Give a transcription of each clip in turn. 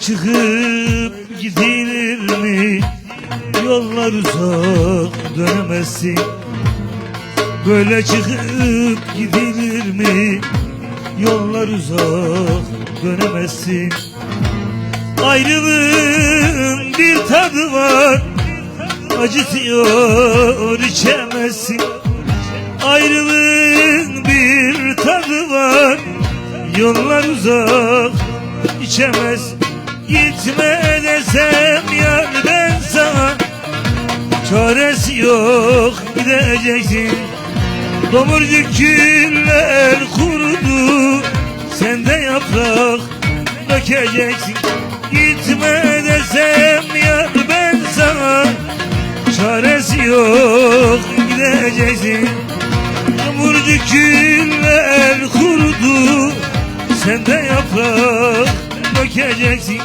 çıkıp gidilir mi? Yollar uzak dönemezsin. Böyle çıkıp gidilir mi? Yollar uzak dönemezsin. Ayrılığın bir tadı var. Acıtıyor içemezsin. Ayrılığın bir tadı var. Yollar uzak içemez. Gitme desem yar ben sana. Çaresi yok gideceksin. Domurcuk güller kurudu. Sende yaprak dökeceksin. Gitme desem yar ben sana. Çaresi yok gideceksin. Domurcuk güller kurudu. Sende yaprak dökeceksin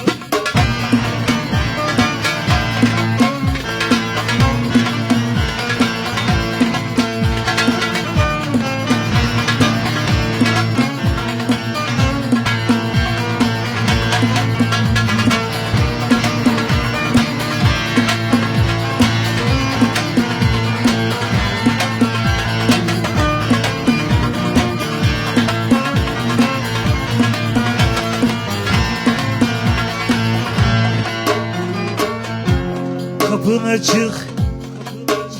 Kapın açık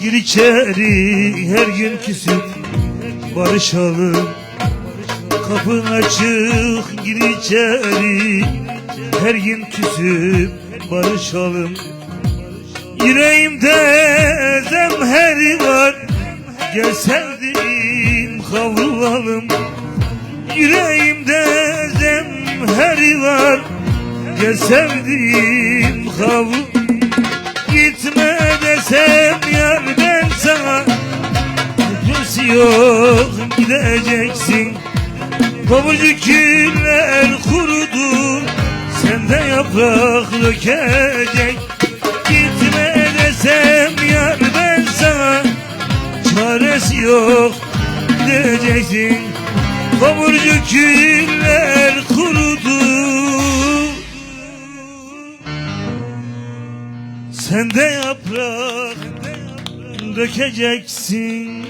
Gir içeri her gün küsüp barışalım. Kapın açık gir içeri her gün küsüp barışalım. Yüreğimde zemheri var Gel sevdiğim kavrulalım. Yüreğimde zemheri var Gel sevdiğim kavrulalım Yar ben sana Nefes yok gideceksin. Kovucuk güller kurudu Sende yaprak dökecek. Gitme desem yar ben sana Çaresi yok gideceksin. Kovucuk güller kurudu De yaprak dökeceksin